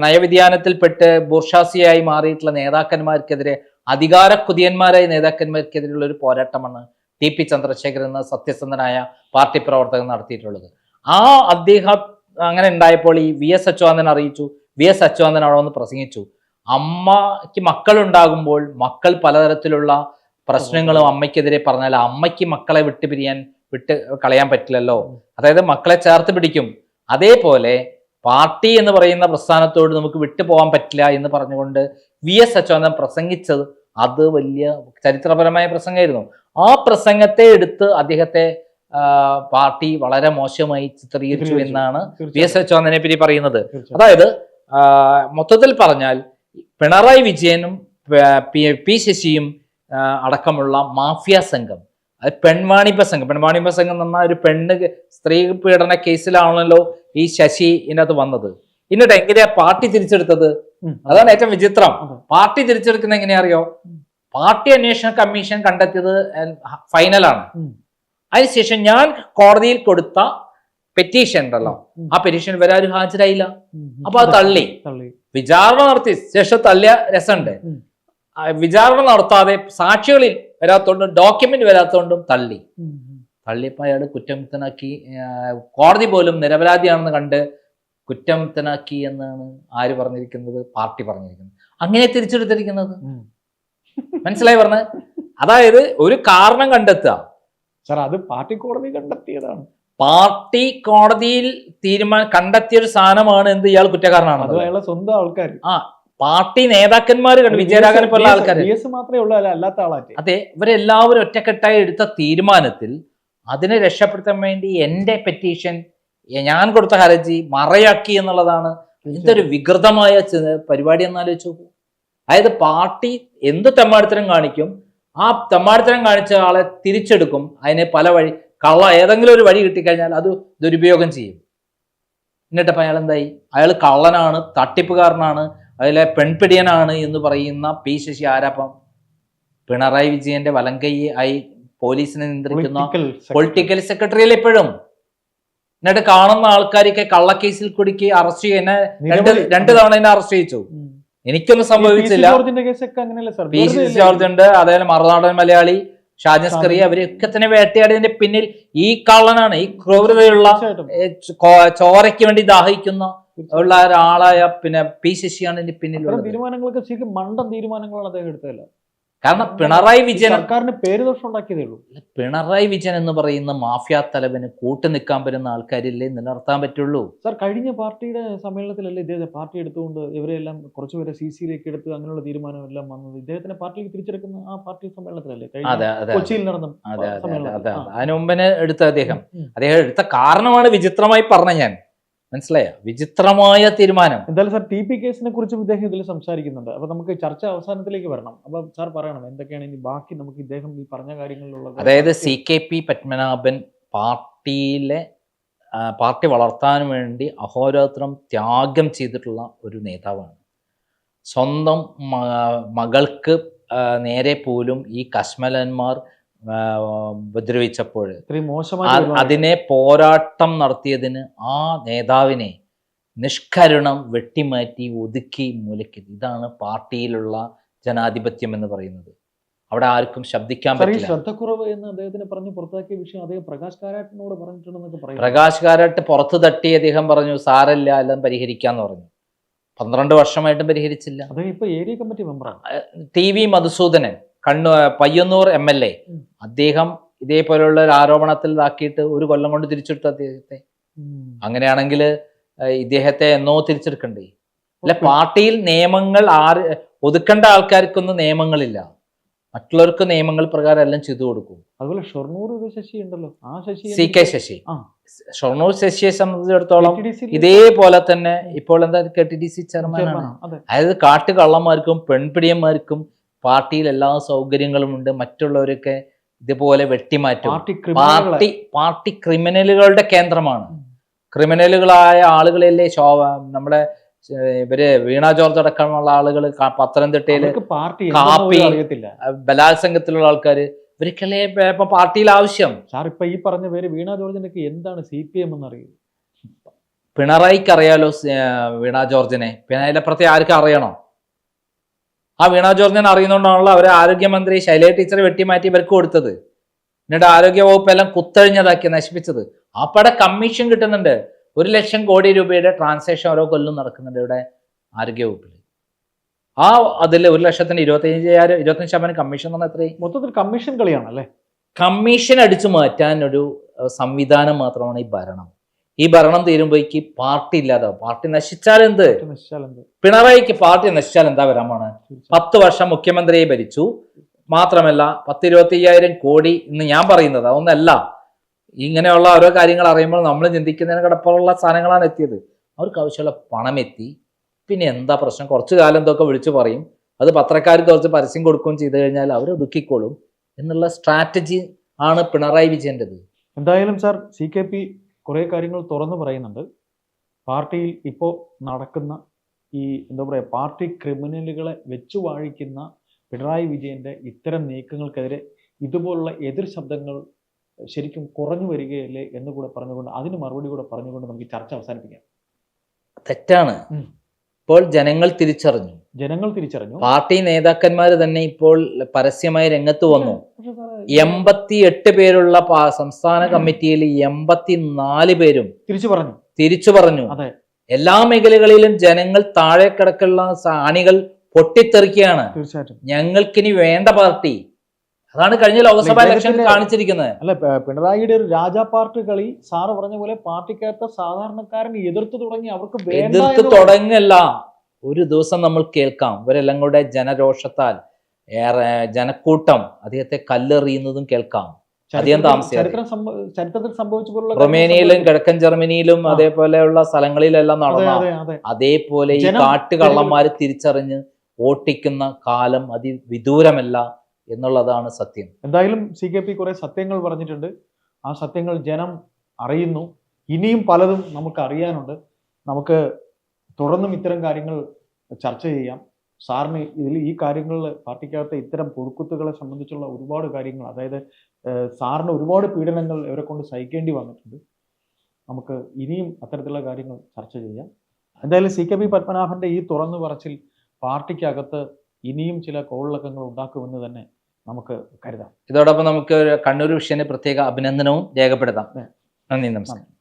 നയവിധ്യാനത്തിൽപ്പെട്ട് ബുർഷാസിയായി മാറിയിട്ടുള്ള നേതാക്കന്മാർക്കെതിരെ അധികാര കുതിയന്മാരായ നേതാക്കന്മാർക്കെതിരെയുള്ള ഒരു പോരാട്ടമാണ് ടി പി ചന്ദ്രശേഖരൻ എന്ന സത്യസന്ധനായ പാർട്ടി പ്രവർത്തകൻ നടത്തിയിട്ടുള്ളത്. ആ അദ്ദേഹം അങ്ങനെ ഉണ്ടായപ്പോൾ ഈ വി എസ് അച്യുതാനന്ദൻ അറിയിച്ചു. വി എസ് അച്യുതാനന്ദൻ അവിടെ വന്ന് പ്രസംഗിച്ചു. അമ്മയ്ക്ക് മക്കളുണ്ടാകുമ്പോൾ മക്കൾ പലതരത്തിലുള്ള പ്രശ്നങ്ങളും അമ്മയ്ക്കെതിരെ പറഞ്ഞാൽ അമ്മയ്ക്ക് മക്കളെ വിട്ടു പിരിയാൻ വിട്ട് കളയാൻ പറ്റില്ലല്ലോ. അതായത് മക്കളെ ചേർത്ത് പിടിക്കും. അതേപോലെ പാർട്ടി എന്ന് പറയുന്ന പ്രസ്ഥാനത്തോട് നമുക്ക് വിട്ടുപോകാൻ പറ്റില്ല എന്ന് പറഞ്ഞുകൊണ്ട് വി എസ് അച്യുതാനന്ദൻ പ്രസംഗിച്ചത് അത് വലിയ ചരിത്രപരമായ പ്രസംഗമായിരുന്നു. ആ പ്രസംഗത്തെ എടുത്ത് അദ്ദേഹത്തെ പാർട്ടി വളരെ മോശമായി ചിത്രീകരിച്ചു. എന്നാണ് വി എസ്. അച്യുതാനന്ദനെ പറ്റി പറയുന്നത്. അതായത് മൊത്തത്തിൽ പറഞ്ഞാൽ പിണറായി വിജയനും പ- ശശിയും അടക്കമുള്ള മാഫിയ സംഘം. അത് പെൺവാണിപ്പ സംഘം. പെൺവാണിപ്പ സംഘം എന്ന് പറഞ്ഞാൽ ഒരു പെണ്ണ് സ്ത്രീ പീഡന കേസിലാണല്ലോ ഈ ശശി ഇതിനകത്ത് വന്നത്. എന്നിട്ട് എങ്ങനെയാ പാർട്ടി തിരിച്ചെടുത്തത്? അതാണ് ഏറ്റവും വിചിത്രം. പാർട്ടി തിരിച്ചെടുക്കുന്ന എങ്ങനെയാ അറിയോ? പാർട്ടി അന്വേഷണ കമ്മീഷൻ കണ്ടെത്തിയത് ഫൈനലാണ്. അതിനുശേഷം ഞാൻ കോടതിയിൽ കൊടുത്ത പെറ്റീഷൻ ഉണ്ടല്ലോ. ആ പെറ്റീഷൻ വരാരും ഹാജരായില്ല. അപ്പൊ അത് തള്ളി. തള്ളി. വിചാരണ നടത്തി ശേഷം തള്ളിയ രസമുണ്ട്. വിചാരണ നടത്താതെ സാക്ഷികളിൽ വരാത്തോണ്ടും ഡോക്യുമെന്റ് വരാത്തോണ്ടും തള്ളി. തള്ളിയപ്പോൾ അയാൾ കുറ്റമുക്തനാക്കി കോടതി പോലും നിരപരാധിയാണെന്ന് കണ്ട് കുറ്റമുക്തനാക്കി എന്നാണ് ആര് പറഞ്ഞിരിക്കുന്നത്? പാർട്ടി പറഞ്ഞിരിക്കുന്നത്. അങ്ങനെ തിരിച്ചെടുത്തിരിക്കുന്നത്. മനസ്സിലായി പറഞ്ഞത്? അതായത് ഒരു കാരണം കണ്ടെത്തുക. സാർ അത് പാർട്ടി കോടതി കണ്ടെത്തിയതാണ്. പാർട്ടി കോടതിയിൽ തീരുമാനം കണ്ടെത്തിയ ഒരു സാധനമാണ് എന്ത്? ഇയാൾ കുറ്റക്കാരനാണ് സ്വന്തം ആൾക്കാർ ആ പാർട്ടി നേതാക്കന്മാർ കണ്ടു വിജയരാഘവൻ പോലുള്ള ആൾക്കാർ മാത്രമേ ഉള്ളൂ അല്ല അല്ലാത്ത ആളാറ്റ് അതെ ഇവരെല്ലാവരും ഒറ്റക്കെട്ടായി എടുത്ത തീരുമാനത്തിൽ അതിനെ രക്ഷപ്പെടുത്താൻ വേണ്ടി എന്റെ പെറ്റീഷൻ ഞാൻ കൊടുത്ത ഹർജി മറയാക്കി എന്നുള്ളതാണ്. ഇതൊരു വികൃതമായ പരിപാടി എന്നാലോചിച്ച് നോക്കൂ. അതായത് പാർട്ടി എന്ത് തെമ്മാടിത്തരം കാണിക്കും ആ തെമ്മാടിത്തരം കാണിച്ച ആളെ തിരിച്ചെടുക്കും അതിനെ പല വഴി കള്ള ഏതെങ്കിലും ഒരു വഴി കിട്ടിക്കഴിഞ്ഞാൽ അത് ദുരുപയോഗം ചെയ്യും. എന്നിട്ടപ്പോൾ അയാൾ എന്തായി? അയാൾ കള്ളനാണ് തട്ടിപ്പുകാരനാണ് അതിലെ പെൺപിടിയനാണ് എന്ന് പറയുന്ന പി. ശശി ആരാപ്പം? പിണറായി വിജയന്റെ വലങ്കൈ ആയി പോലീസിനെ നിയന്ത്രിക്കുന്ന പൊളിറ്റിക്കൽ സെക്രട്ടറിയിൽ ഇപ്പോഴും? എന്നിട്ട് കാണുന്ന ആൾക്കാരൊക്കെ കള്ളക്കേസിൽ കുടുക്കി അറസ്റ്റ് ചെയ്യുന്ന രണ്ട് രണ്ട് തവണ എന്നെ അറസ്റ്റ് ചെയ്യിച്ചു. എനിക്കൊന്നും സംഭവിച്ചില്ല. പി. സി. ജോർജ് ഉണ്ട് അതേപോലെ മറുനാടൻ മലയാളി ഷാജസ്കറി അവരൊക്കെ തന്നെ വേട്ടയാടിയതിന്റെ പിന്നിൽ ഈ കള്ളനാണ് ഈ ക്രൂരതയുള്ള ചോരയ്ക്ക് വേണ്ടി ദാഹിക്കുന്ന ഉള്ള ഒരാളായ പിന്നെ പി ശശിയാണ് ഇതിന്റെ പിന്നിലുള്ളത്. തീരുമാനങ്ങളൊക്കെ ശരിക്കും മണ്ടം തീരുമാനങ്ങളാണ് അദ്ദേഹം എടുത്തതല്ല? കാരണം പിണറായി വിജയൻ സർക്കാരിന് പേര് ദോഷം ഉണ്ടാക്കിയതേ ഉള്ളൂ പിണറായി വിജയൻ എന്ന് പറയുന്ന മാഫിയ തലവന് കൂട്ടു നിൽക്കാൻ പറ്റുന്ന ആൾക്കാരില്ലേ നിലനിർത്താൻ പറ്റുള്ളൂ. സാർ കഴിഞ്ഞ പാർട്ടിയുടെ സമ്മേളനത്തിലല്ലേ ഇദ്ദേഹത്തെ പാർട്ടി എടുത്തുകൊണ്ട് ഇവരെല്ലാം കുറച്ചുപേരെ സി സിയിലേക്ക് എടുത്ത് അങ്ങനെയുള്ള തീരുമാനം എല്ലാം വന്നത്? ഇദ്ദേഹത്തിന്റെ പാർട്ടിയിലേക്ക് തിരിച്ചെടുക്കുന്ന ആ പാർട്ടി സമ്മേളനത്തിലല്ലേ കഴിഞ്ഞ അതെ അതെ കൊച്ചിയിൽ നടന്ന അതെ. അതിന് മുമ്പിന് എടുത്ത അദ്ദേഹം. അദ്ദേഹം എടുത്ത കാരണമാണ് വിചിത്രമായി പറഞ്ഞ ഞാൻ. മനസ്സിലായ? വിചിത്രമായ തീരുമാനം. എന്തായാലും സാർ ടി പി കേസിനെ കുറിച്ചും ഇദ്ദേഹം ഇതിൽ സംസാരിക്കുന്നുണ്ട്. അപ്പൊ നമുക്ക് ചർച്ച അവസാനത്തിലേക്ക് വരണം. അപ്പൊ സാർ പറയണം എന്തൊക്കെയാണ് ഇനി ബാക്കി നമുക്ക് ഇദ്ദേഹം ഈ പറഞ്ഞ കാര്യങ്ങളിലുള്ള അതായത് സി കെ പി പത്മനാഭൻ പാർട്ടിയിലെ പാർട്ടി വളർത്താൻ വേണ്ടി അഹോരാത്രം ത്യാഗം ചെയ്തിട്ടുള്ള ഒരു നേതാവാണ്. സ്വന്തം മകൾക്ക് നേരെ പോലും ഈ കശ്മലന്മാർ ഉപദ്രവിച്ചപ്പോൾ. അതിനെ പോരാട്ടം നടത്തിയതിന് ആ നേതാവിനെ നിഷ്കരുണം വെട്ടിമാറ്റി ഒതുക്കി മൂലയ്ക്ക് ഇതാണ് പാർട്ടിയിലുള്ള ജനാധിപത്യം എന്ന് പറയുന്നത്. അവിടെ ആർക്കും ശബ്ദിക്കാൻ പറ്റില്ല. ശ്രദ്ധക്കുറവ് എന്ന് അദ്ദേഹത്തിന് പറഞ്ഞു പുറത്താക്കിയ വിഷയം അദ്ദേഹം പ്രകാശ് കാരാട്ടിനോട് പറഞ്ഞിട്ടുണ്ടെന്നൊക്കെ പറയും പ്രകാശ് കാരാട്ട് പുറത്ത് തട്ടി അദ്ദേഹം പറഞ്ഞു സാരല്ല എല്ലാം പരിഹരിക്കാന്ന് പറഞ്ഞു. പന്ത്രണ്ട് വർഷമായിട്ടും പരിഹരിച്ചില്ല. അദ്ദേഹം ഇപ്പൊ ഏരിയ കമ്മിറ്റി മെമ്പറാണ്. ടി വി മധുസൂദനൻ കണ്ണു പയ്യന്നൂർ എം എൽ എ. അദ്ദേഹം ഇതേപോലെയുള്ള ഒരു ആരോപണത്തിൽ ഇതാക്കിയിട്ട് ഒരു കൊല്ലം കൊണ്ട് തിരിച്ചെടുത്തു അദ്ദേഹത്തെ. അങ്ങനെയാണെങ്കിൽ ഇദ്ദേഹത്തെ എന്നോ തിരിച്ചെടുക്കണ്ടേ? അല്ല പാർട്ടിയിൽ നിയമങ്ങൾ ആര് ഒതുക്കേണ്ട ആൾക്കാർക്കൊന്നും നിയമങ്ങളില്ല. മറ്റുള്ളവർക്ക് നിയമങ്ങൾ പ്രകാരം എല്ലാം ചെയ്തു കൊടുക്കും. അതുപോലെ ഷൊർണൂർ ഒരു ശശി ഉണ്ടല്ലോ. ആ ശശി സി കെ ശശി. ഷൊർണൂർ ശശിയെ സംബന്ധിച്ചിടത്തോളം ഇതേപോലെ തന്നെ ഇപ്പോൾ എന്താ കെ ടി ഡി സി ചെയർമാനാണ്. അതായത് കാട്ടുകള്ളന്മാർക്കും പെൺപിടിയന്മാർക്കും പാർട്ടിയിൽ എല്ലാ സൗകര്യങ്ങളും ഉണ്ട് മറ്റുള്ളവരൊക്കെ ഇതുപോലെ വെട്ടിമാറ്റും. പാർട്ടി പാർട്ടി ക്രിമിനലുകളുടെ കേന്ദ്രമാണ്. ക്രിമിനലുകളായ ആളുകളല്ലേ നമ്മുടെ ഇവർ വീണ ജോർജ് അടക്കമുള്ള ആളുകൾ പത്തനംതിട്ടയിൽ കാപ്പി- ബലാത്സംഗത്തിലുള്ള ആൾക്കാര് ഇവർക്കല്ലേ ഇപ്പൊ- പാർട്ടിയിൽ ആവശ്യം? സാർ ഇപ്പൊ ഈ പറഞ്ഞ പേര് വീണ ജോർജിന്റെ എന്താണ് സി പി എം എന്ന് അറിയൂ പിണറായിക്ക് അറിയാലോ വീണ ജോർജിനെ. പിന്നെ പ്രത്യേകം ആർക്കും അറിയണോ? ആ വീണ ജോർജിനെ അറിയുന്നതുകൊണ്ടാണല്ലോ അവരെ ആരോഗ്യമന്ത്രി ശൈലജ ടീച്ചറെ വെട്ടിമാറ്റി ഇവർക്ക് കൊടുത്തത്. എന്നിട്ട് ആരോഗ്യ വകുപ്പ് എല്ലാം കുത്തഴിഞ്ഞതാക്കി നശിപ്പിച്ചത്. അപ്പടെ കമ്മീഷൻ കിട്ടുന്നുണ്ട്. ഒരു ലക്ഷം കോടി രൂപയുടെ ട്രാൻസാക്ഷൻ ഓരോ കൊല്ലം നടക്കുന്നുണ്ട് ഇവിടെ ആരോഗ്യ വകുപ്പിൽ ആ അതിൽ ഒരു ലക്ഷത്തിന് ഇരുപത്തയ്യായിരം ഇരുപത്തഞ്ച് ശതമാനം കമ്മീഷൻ എന്ന് പറഞ്ഞാൽ എത്രയും മൊത്തത്തിൽ കമ്മീഷൻ കളിയാണല്ലേ? കമ്മീഷൻ അടിച്ചു മാറ്റാൻ ഒരു സംവിധാനം മാത്രമാണ് ഈ ഭരണം. ഈ ഭരണം തീരുമ്പോഴേക്ക് പാർട്ടി ഇല്ലാതെ പാർട്ടി നശിച്ചാൽ എന്ത്? പിണറായിക്ക് പാർട്ടി നശിച്ചാൽ എന്താ വരാമാണ്? പോണ് പത്ത് വർഷം മുഖ്യമന്ത്രിയെ ഭരിച്ചു. മാത്രമല്ല പത്ത് ഇരുപത്തി അയ്യായിരം കോടി ഇന്ന് ഞാൻ പറയുന്നത് അതൊന്നല്ല. ഇങ്ങനെയുള്ള ഓരോ കാര്യങ്ങൾ അറിയുമ്പോൾ നമ്മൾ ചിന്തിക്കുന്നതിന് കിടപ്പുള്ള സാധനങ്ങളാണ് എത്തിയത്. അവർക്ക് ആവശ്യമുള്ള പണം എത്തി. പിന്നെ എന്താ പ്രശ്നം? കുറച്ചു കാലം എന്തൊക്കെ വിളിച്ചു പറയും. അത് പത്രക്കാർക്ക് കുറച്ച് പരസ്യം കൊടുക്കുകയും ചെയ്തു കഴിഞ്ഞാൽ അവർ ദുഃഖിക്കോളും എന്നുള്ള സ്ട്രാറ്റജി ആണ് പിണറായി വിജയന്റെത്. എന്തായാലും സാർ സി കെ പി കുറേ കാര്യങ്ങൾ തുറന്നു പറയുന്നുണ്ട്. പാർട്ടിയിൽ ഇപ്പോൾ നടക്കുന്ന ഈ എന്താ പറയുക പാർട്ടി ക്രിമിനലുകളെ വെച്ചു വാഴിക്കുന്ന പിണറായി വിജയന്റെ ഇത്തരം നീക്കങ്ങൾക്കെതിരെ ഇതുപോലുള്ള എതിർ ശബ്ദങ്ങൾ ശരിക്കും കുറഞ്ഞു വരികയല്ലേ എന്ന് കൂടെ പറഞ്ഞുകൊണ്ട് അതിന് മറുപടി കൂടെ പറഞ്ഞുകൊണ്ട് നമുക്ക് ചർച്ച അവസാനിപ്പിക്കാം. തെറ്റാണ്. ഇപ്പോൾ ജനങ്ങൾ തിരിച്ചറിഞ്ഞു. ജനങ്ങൾ തിരിച്ചറിഞ്ഞു. പാർട്ടി നേതാക്കന്മാർ തന്നെ ഇപ്പോൾ പരസ്യമായി രംഗത്ത് വന്നു. എൺപത്തി എട്ട് പേരുള്ള സംസ്ഥാന കമ്മിറ്റിയിൽ എൺപത്തിനാല് പേരും തിരിച്ചു പറഞ്ഞു. തിരിച്ചു പറഞ്ഞു. അതെ. എല്ലാ മേഖലകളിലും ജനങ്ങൾ താഴെ കിടക്കുള്ള സാണികൾ പൊട്ടിത്തെറിക്കുകയാണ്. തീർച്ചയായിട്ടും. ഞങ്ങൾക്കിനി വേണ്ട പാർട്ടി അതാണ് കഴിഞ്ഞ ലോക്സഭാ ഇലക്ഷൻ ഇലക്ഷനിൽ കാണിച്ചിരിക്കുന്നത്. അല്ല പിണറായിയുടെ ഒരു രാജാ പാർട്ടി കളി സാറ് പറഞ്ഞ പോലെ പാർട്ടിക്കകത്ത് സാധാരണക്കാരൻ എതിർത്തു തുടങ്ങി അവർക്ക് എതിർത്ത് തുടങ്ങല്ല ഒരു ദിവസം നമ്മൾ കേൾക്കാം. ഇവരെല്ലാം കൂടെ ജനരോഷത്താൽ ഏറെ ജനക്കൂട്ടം അദ്ദേഹത്തെ കല്ലെറിയുന്നതും കേൾക്കാം. അധികം പോലുള്ള റൊമേനിയയിലും കിഴക്കൻ ജർമ്മനിയിലും അതേപോലെയുള്ള സ്ഥലങ്ങളിലെല്ലാം. നടന്ന അതെ അതെ. അതെ അതേപോലെ ഈ കാട്ടുകള്ളന്മാര് തിരിച്ചറിഞ്ഞ് ഓട്ടിക്കുന്ന കാലം അതിവിദൂരമല്ല. എന്നുള്ളതാണ് സത്യം. എന്തായാലും സി കെ പി കുറെ സത്യങ്ങൾ പറഞ്ഞിട്ടുണ്ട്. ആ സത്യങ്ങൾ ജനം അറിയുന്നു. ഇനിയും പലതും നമുക്ക് അറിയാനുണ്ട്. നമുക്ക് തുടർന്നും ഇത്തരം കാര്യങ്ങൾ ചർച്ച ചെയ്യാം. സാറിന് ഇതിൽ ഈ കാര്യങ്ങളിൽ പാർട്ടിക്കകത്തെ ഇത്തരം പുഴുക്കുത്തുകളെ സംബന്ധിച്ചുള്ള ഒരുപാട് കാര്യങ്ങൾ അതായത് സാറിന് ഒരുപാട് പീഡനങ്ങൾ ഇവരെ കൊണ്ട് സഹിക്കേണ്ടി വന്നിട്ടുണ്ട്. നമുക്ക് ഇനിയും അത്തരത്തിലുള്ള കാര്യങ്ങൾ ചർച്ച ചെയ്യാം. എന്തായാലും സി കെ പി പത്മനാഭന്റെ ഈ തുറന്നു പറച്ചിൽ പാർട്ടിക്കകത്ത് ഇനിയും ചില കോളിളക്കങ്ങൾ ഉണ്ടാക്കുമെന്ന് തന്നെ നമുക്ക് കരുതാം. ഇതോടൊപ്പം നമുക്ക് കണ്ണൂർ വിഷയന് പ്രത്യേക അഭിനന്ദനവും രേഖപ്പെടുത്താം. നന്ദി നമസ്കാരം.